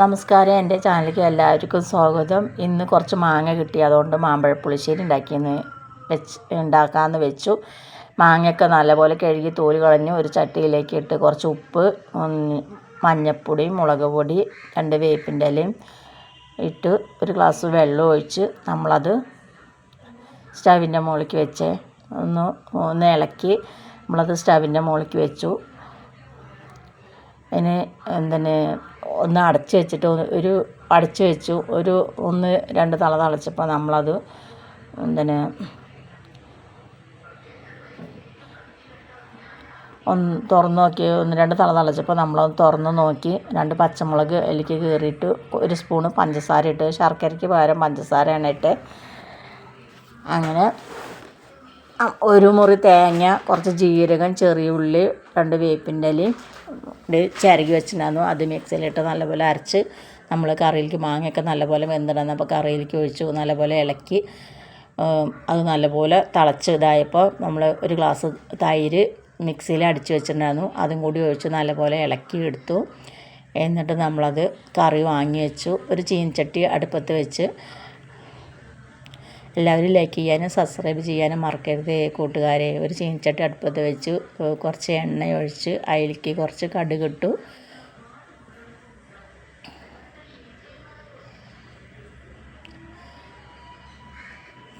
നമസ്കാരം. എന്റെ ചാനലിലേക്ക് എല്ലാവർക്കും സ്വാഗതം. ഇന്ന് കുറച്ച് മാങ്ങ കിട്ടി. അതുകൊണ്ട് മാമ്പഴ പുളിശ്ശേരി ഉണ്ടാക്കിയെന്ന് വെച്ച് ഉണ്ടാക്കാമെന്ന് വെച്ചു. മാങ്ങയൊക്കെ നല്ലപോലെ കഴുകി തോൽ കളഞ്ഞ് ഒരു ചട്ടിയിലേക്ക് ഇട്ട് കുറച്ച് ഉപ്പ് മഞ്ഞൾപ്പൊടി മുളക് പൊടി രണ്ട് വേപ്പിന്റെ ഇലയും ഇട്ട് ഒരു ഗ്ലാസ് വെള്ളം ഒഴിച്ച് നമ്മളത് സ്റ്റവിന്റെ മുകളിലേക്ക് വെച്ച്. ഒന്ന് ഒന്ന് ഇളക്കി നമ്മളത് സ്റ്റവിന്റെ മുകളിലേക്ക് വെച്ചു. അതിന് എന്താണ് ഒന്ന് അടച്ച് വെച്ചിട്ട് ഒരു അടച്ച് വെച്ചു. ഒരു ഒന്ന് രണ്ട് തള തളച്ചപ്പോൾ നമ്മളത് എന്തിനെ ഒന്ന് തുറന്ന് നോക്കി. ഒന്ന് രണ്ട് തള തളച്ചപ്പോൾ നമ്മളത് തുറന്ന് നോക്കി. രണ്ട് പച്ചമുളക് എലിക്ക് കീറിയിട്ട് ഒരു സ്പൂണ് പഞ്ചസാര ഇട്ട്. ശർക്കരയ്ക്ക് പകരം പഞ്ചസാരയാണ് ഇട്ട്. അങ്ങനെ ഒരു മുറി തേങ്ങ കുറച്ച് ജീരകം ചെറിയ ഉള്ളി രണ്ട് വേപ്പിന്റെ ഇലയും ചിരകി വെച്ചിട്ടുണ്ടായിരുന്നു. അത് മിക്സിയിലിട്ട് നല്ലപോലെ അരച്ച് നമ്മൾ കറിയിലേക്ക് മാങ്ങയൊക്കെ നല്ലപോലെ വെന്തിടുന്നു അപ്പോൾ കറിയിലേക്ക് ഒഴിച്ചു നല്ലപോലെ ഇളക്കി അത് നല്ലപോലെ തിളച്ച് ഇതായപ്പോൾ നമ്മൾ ഒരു ഗ്ലാസ് തൈര് മിക്സിയിൽ അടിച്ച് വെച്ചിട്ടുണ്ടായിരുന്നു. അതും കൂടി ഒഴിച്ച് നല്ലപോലെ ഇളക്കി എടുത്തു. എന്നിട്ട് നമ്മളത് കറി വാങ്ങി വെച്ചു. ഒരു ചീനച്ചട്ടി അടുപ്പത്ത് വെച്ച് എല്ലാവരും ലൈക്ക് ചെയ്യാനും സബ്സ്ക്രൈബ് ചെയ്യാനും മറക്കരുത് കൂട്ടുകാരെ. ഒരു ചീനച്ചട്ടി അടുപ്പത്ത് വെച്ച് കുറച്ച് എണ്ണ ഒഴിച്ച് കുറച്ച് കടുക് ഇട്ടു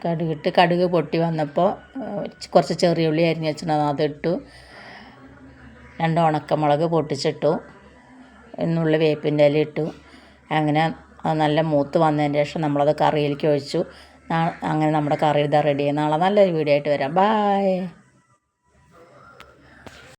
കടുകിട്ട് കടുക് പൊട്ടി വന്നപ്പോൾ കുറച്ച് ചെറിയ ഉള്ളി അരിഞ്ഞ് വെച്ചിട്ടുണ്ടായിരുന്നു അതിട്ടു. രണ്ട് ഉണക്കമുളക് പൊട്ടിച്ചിട്ടു. എന്നുള്ള വേപ്പിന്റെ ഇല ഇട്ടു. അങ്ങനെ അത് നല്ല മൂത്ത് വന്നതിന് ശേഷം നമ്മളത് കറിയിലേക്ക് ഒഴിച്ചു. അങ്ങനെ നമ്മുടെ കറി ഇതാ റെഡി നാളെ നല്ലൊരു വീഡിയോ ആയിട്ട് വരാം. ബായ്